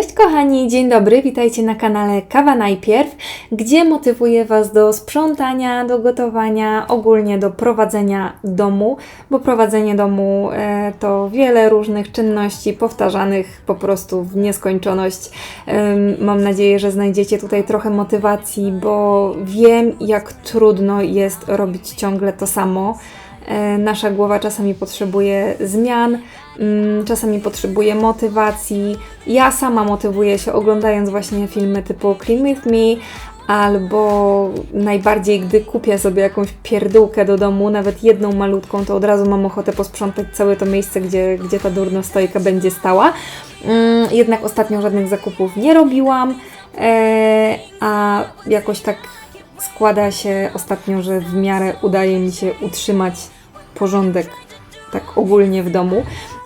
Cześć kochani, dzień dobry, witajcie na kanale Kawa Najpierw, gdzie motywuję Was do sprzątania, do gotowania, ogólnie do prowadzenia domu, bo prowadzenie domu e, to wiele różnych czynności powtarzanych po prostu w nieskończoność. Mam nadzieję, że znajdziecie tutaj trochę motywacji, bo wiem jak trudno jest robić ciągle to samo. E, Nasza głowa czasami potrzebuje zmian, mm, czasami potrzebuje motywacji. Ja sama motywuję się oglądając właśnie filmy typu Clean With Me, albo najbardziej, gdy kupię sobie jakąś pierdółkę do domu, nawet jedną malutką, to od razu mam ochotę posprzątać całe to miejsce, gdzie, gdzie ta durna stojka będzie stała. Mm, Jednak ostatnio żadnych zakupów nie robiłam, e, a jakoś tak składa się ostatnio, że w miarę udaje mi się utrzymać porządek tak ogólnie w domu,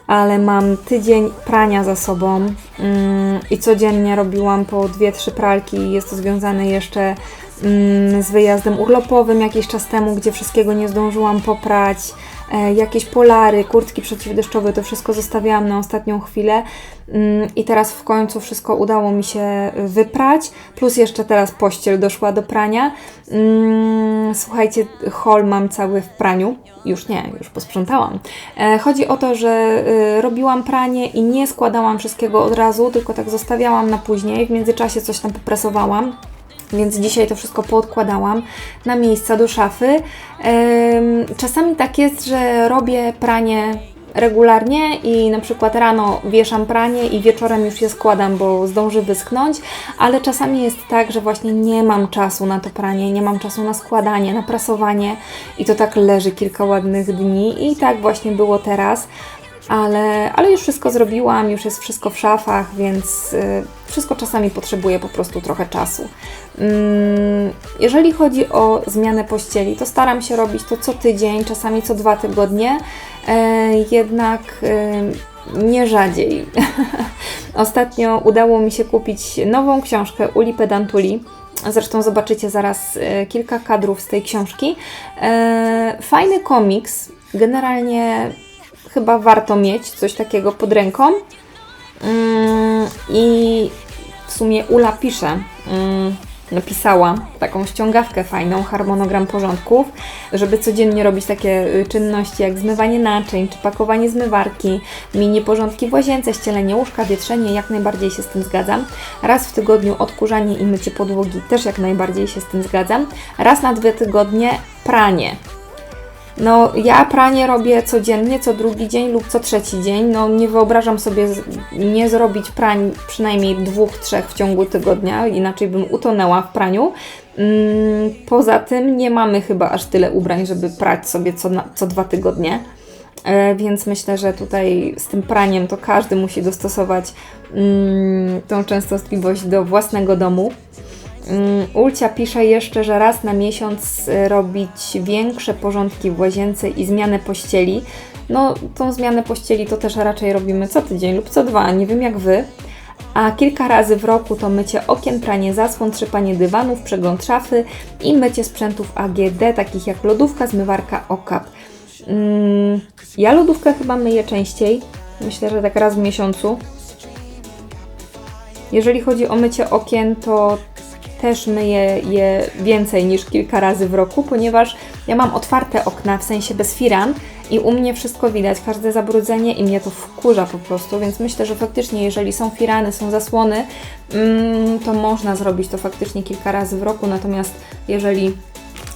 ale mam tydzień prania za sobą mm, i codziennie robiłam po dwie, trzy pralki. Jest to związane jeszcze mm, z wyjazdem urlopowym jakiś czas temu, gdzie wszystkiego nie zdążyłam poprać. E, jakieś polary, kurtki przeciwdeszczowe, to wszystko zostawiałam na ostatnią chwilę mm, i teraz w końcu wszystko udało mi się wyprać, plus jeszcze teraz pościel doszła do prania. Mm, Słuchajcie, hol mam cały w praniu. Już nie, już posprzątałam. E, Chodzi o to, że y, robiłam pranie i nie składałam wszystkiego od razu, tylko tak zostawiałam na później. W międzyczasie coś tam popresowałam. Więc dzisiaj to wszystko poodkładałam na miejsca do szafy. Czasami tak jest, że robię pranie regularnie i na przykład rano wieszam pranie i wieczorem już je składam, bo zdąży wyschnąć, ale czasami jest tak, że właśnie nie mam czasu na to pranie, nie mam czasu na składanie, na prasowanie i to tak leży kilka ładnych dni i tak właśnie było teraz. Ale, ale już wszystko zrobiłam, już jest wszystko w szafach, więc y, wszystko czasami potrzebuje po prostu trochę czasu. Mm, jeżeli chodzi o zmianę pościeli, to staram się robić to co tydzień, czasami co dwa tygodnie, e, jednak e, nie rzadziej. Ostatnio udało mi się kupić nową książkę Uli Pedantuli. Zresztą zobaczycie zaraz e, kilka kadrów z tej książki. E, Fajny komiks. Generalnie chyba warto mieć coś takiego pod ręką. Mm, I w sumie Ula pisze, mm, napisała taką ściągawkę fajną, harmonogram porządków, żeby codziennie robić takie y, czynności jak zmywanie naczyń, czy pakowanie zmywarki, mini porządki w łazience, ścielenie łóżka, wietrzenie, jak najbardziej się z tym zgadzam. Raz w tygodniu odkurzanie i mycie podłogi, też jak najbardziej się z tym zgadzam. Raz na dwa tygodnie pranie. No, ja pranie robię codziennie, co drugi dzień lub co trzeci dzień. No, nie wyobrażam sobie nie zrobić prań przynajmniej dwóch, trzech w ciągu tygodnia, inaczej bym utonęła w praniu. Mm, poza tym nie mamy chyba aż tyle ubrań, żeby prać sobie co, na, co dwa tygodnie. E, Więc myślę, że tutaj z tym praniem to każdy musi dostosować mm, tą częstotliwość do własnego domu. Mm, Ulcia pisze jeszcze, że raz na miesiąc y, robić większe porządki w łazience i zmianę pościeli. No, tą zmianę pościeli to też raczej robimy co tydzień lub co dwa, nie wiem jak wy. A kilka razy w roku to mycie okien, pranie zasłon, trzepanie dywanów, przegląd szafy i mycie sprzętów AGD, takich jak lodówka, zmywarka, okap. Mm, ja lodówkę chyba myję częściej. Myślę, że tak raz w miesiącu. Jeżeli chodzi o mycie okien, to też myję je więcej niż kilka razy w roku, ponieważ ja mam otwarte okna, w sensie bez firan i u mnie wszystko widać, każde zabrudzenie i mnie to wkurza po prostu, więc myślę, że faktycznie jeżeli są firany, są zasłony, mm, to można zrobić to faktycznie kilka razy w roku, natomiast jeżeli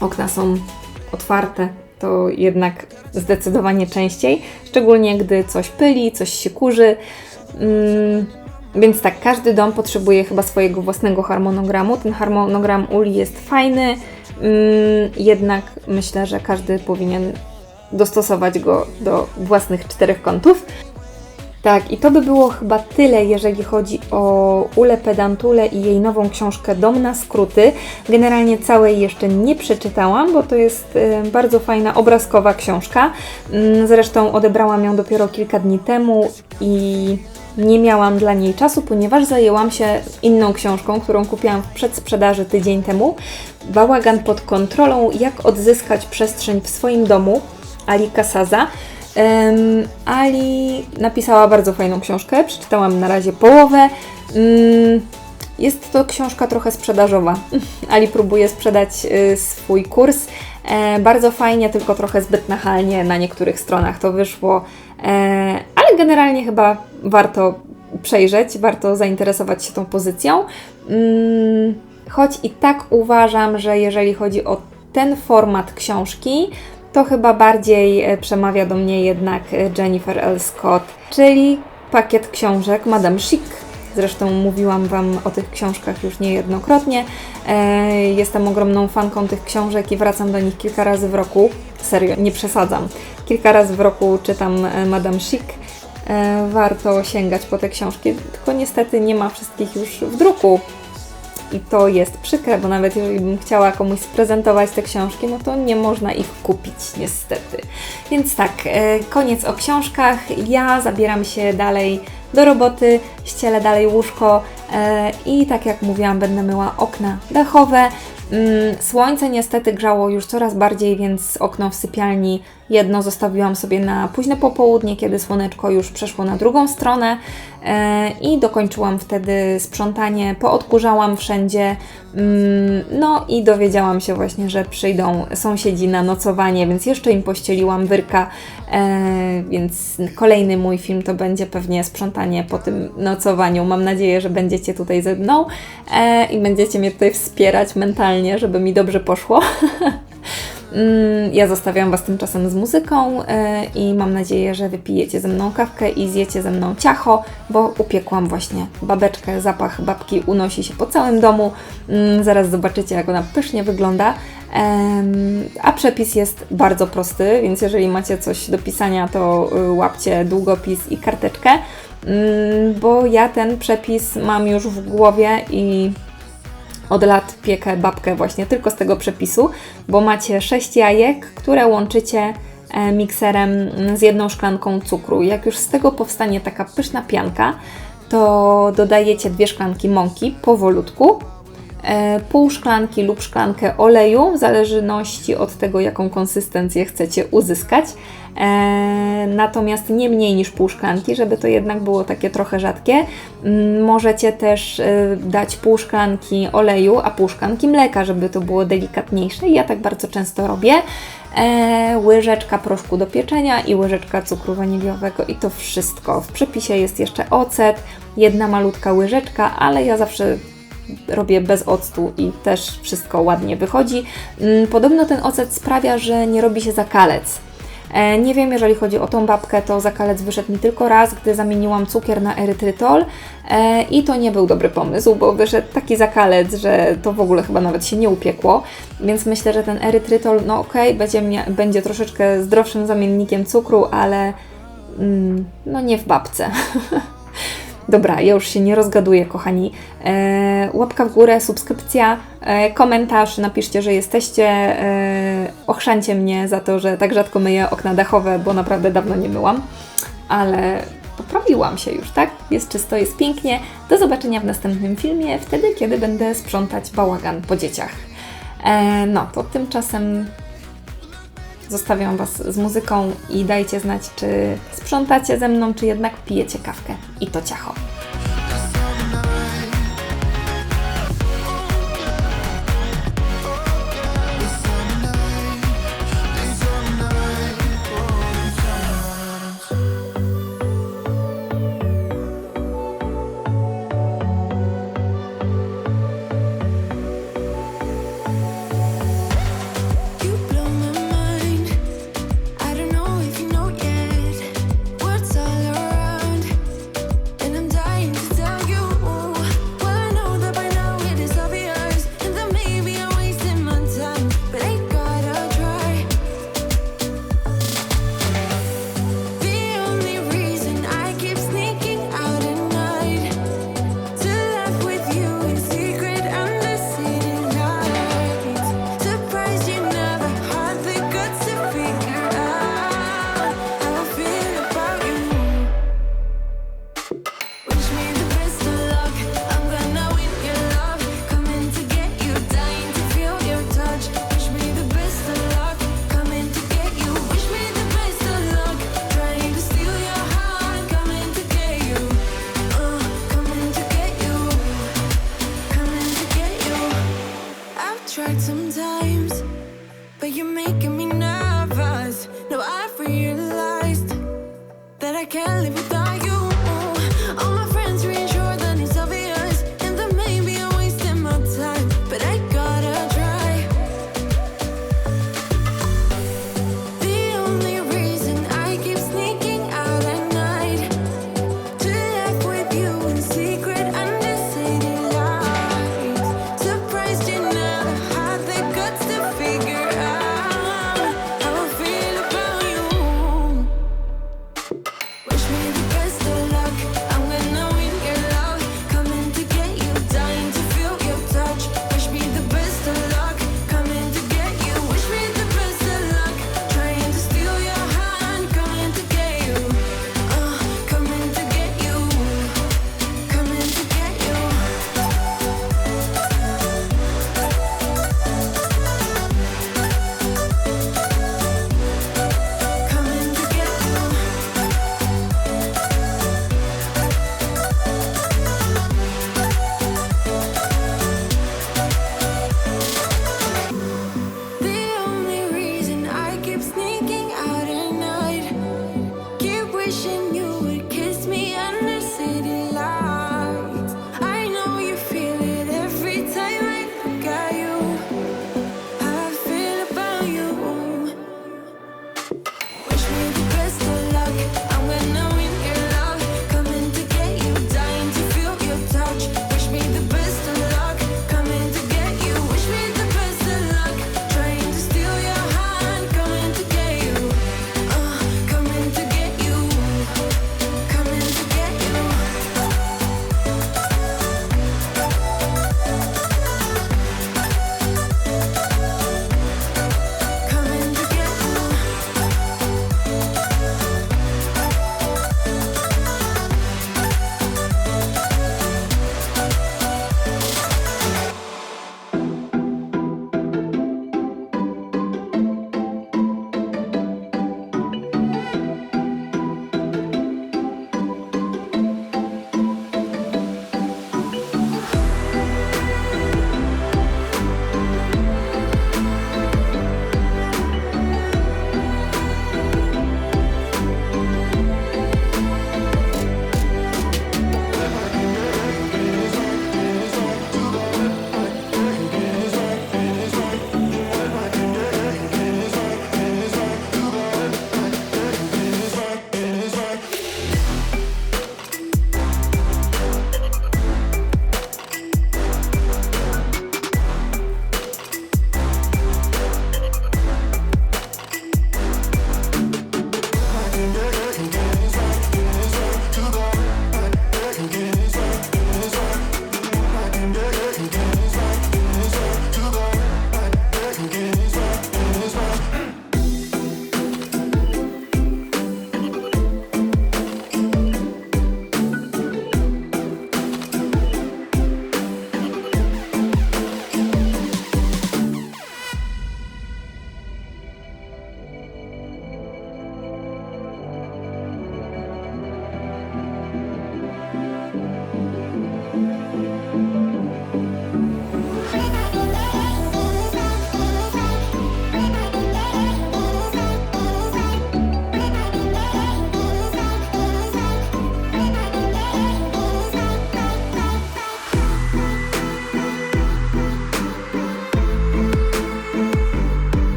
okna są otwarte, to jednak zdecydowanie częściej, szczególnie gdy coś pyli, coś się kurzy. Więc tak, każdy dom potrzebuje chyba swojego własnego harmonogramu. Ten harmonogram Uli jest fajny, mm, jednak myślę, że każdy powinien dostosować go do własnych czterech kątów. Tak, i to by było chyba tyle, jeżeli chodzi o Ulę Pedantulę i jej nową książkę Dom na skróty. Generalnie całej jeszcze nie przeczytałam, bo to jest y, bardzo fajna obrazkowa książka. Mm, Zresztą odebrałam ją dopiero kilka dni temu i nie miałam dla niej czasu, ponieważ zajęłam się inną książką, którą kupiłam w przedsprzedaży tydzień temu. Bałagan pod kontrolą, jak odzyskać przestrzeń w swoim domu. Ali Kasaza. Em, Ali napisała bardzo fajną książkę, przeczytałam na razie połowę. Mm, Jest to książka trochę sprzedażowa. Ali próbuje sprzedać y, swój kurs. E, bardzo fajnie, tylko trochę zbyt nachalnie na niektórych stronach to wyszło, e, generalnie chyba warto przejrzeć, warto zainteresować się tą pozycją. Mm, Choć i tak uważam, że jeżeli chodzi o ten format książki, to chyba bardziej e, przemawia do mnie jednak e, Jennifer L. Scott, czyli pakiet książek Madame Chic. Zresztą mówiłam Wam o tych książkach już niejednokrotnie. E, Jestem ogromną fanką tych książek i wracam do nich kilka razy w roku. Serio, nie przesadzam. Kilka razy w roku czytam Madame Chic. E, Warto sięgać po te książki, tylko niestety nie ma wszystkich już w druku. I to jest przykre, bo nawet jeżeli bym chciała komuś sprezentować te książki, no to nie można ich kupić, niestety. Więc tak, e, koniec o książkach. Ja zabieram się dalej do roboty, ścielę dalej łóżko e, i tak jak mówiłam, będę myła okna dachowe. Mm, Słońce niestety grzało już coraz bardziej, więc okno w sypialni jedno zostawiłam sobie na późne popołudnie, kiedy słoneczko już przeszło na drugą stronę i dokończyłam wtedy sprzątanie, poodkurzałam wszędzie. Mm, No i dowiedziałam się właśnie, że przyjdą sąsiedzi na nocowanie, więc jeszcze im pościeliłam wyrka, e, więc kolejny mój film to będzie pewnie sprzątanie po tym nocowaniu. Mam nadzieję, że będziecie tutaj ze mną e, i będziecie mnie tutaj wspierać mentalnie, żeby mi dobrze poszło. Mm, Ja zostawiam Was tymczasem z muzyką e, i mam nadzieję, że wypijecie ze mną kawkę i zjecie ze mną ciacho, bo upiekłam właśnie babeczkę. Zapach babki unosi się po całym domu. Mm, Zaraz zobaczycie, jak ona pysznie wygląda. A przepis jest bardzo prosty, więc jeżeli macie coś do pisania, to y, łapcie długopis i karteczkę, Mm, bo ja ten przepis mam już w głowie i od lat piekę babkę właśnie tylko z tego przepisu, bo macie 6 jajek, które łączycie e, mikserem z jedną szklanką cukru. Jak już z tego powstanie taka pyszna pianka, to dodajecie dwie szklanki mąki powolutku, pół szklanki lub szklankę oleju, w zależności od tego, jaką konsystencję chcecie uzyskać. E, Natomiast nie mniej niż pół szklanki, żeby to jednak było takie trochę rzadkie. Mm, Możecie też e, dać pół szklanki oleju, a pół szklanki mleka, żeby to było delikatniejsze. Ja tak bardzo często robię. E, łyżeczka proszku do pieczenia i łyżeczka cukru waniliowego i to wszystko. W przepisie jest jeszcze ocet, jedna malutka łyżeczka, ale ja zawsze robię bez octu i też wszystko ładnie wychodzi. Mm, Podobno ten ocet sprawia, że nie robi się zakalec. E, Nie wiem, jeżeli chodzi o tą babkę, to zakalec wyszedł mi tylko raz, gdy zamieniłam cukier na erytrytol e, i to nie był dobry pomysł, bo wyszedł taki zakalec, że to w ogóle chyba nawet się nie upiekło, więc myślę, że ten erytrytol, no okej, będzie, mia- będzie troszeczkę zdrowszym zamiennikiem cukru, ale mm, no nie w babce. Dobra, ja już się nie rozgaduję, kochani. E, łapka w górę, subskrypcja, e, komentarz, napiszcie, że jesteście. E, ochrzancie mnie za to, że tak rzadko myję okna dachowe, bo naprawdę dawno nie myłam. Ale poprawiłam się już, tak? Jest czysto, jest pięknie. Do zobaczenia w następnym filmie, wtedy, kiedy będę sprzątać bałagan po dzieciach. E, no, to tymczasem Zostawiam Was z muzyką i dajcie znać, czy sprzątacie ze mną, czy jednak pijecie kawkę i to ciacho.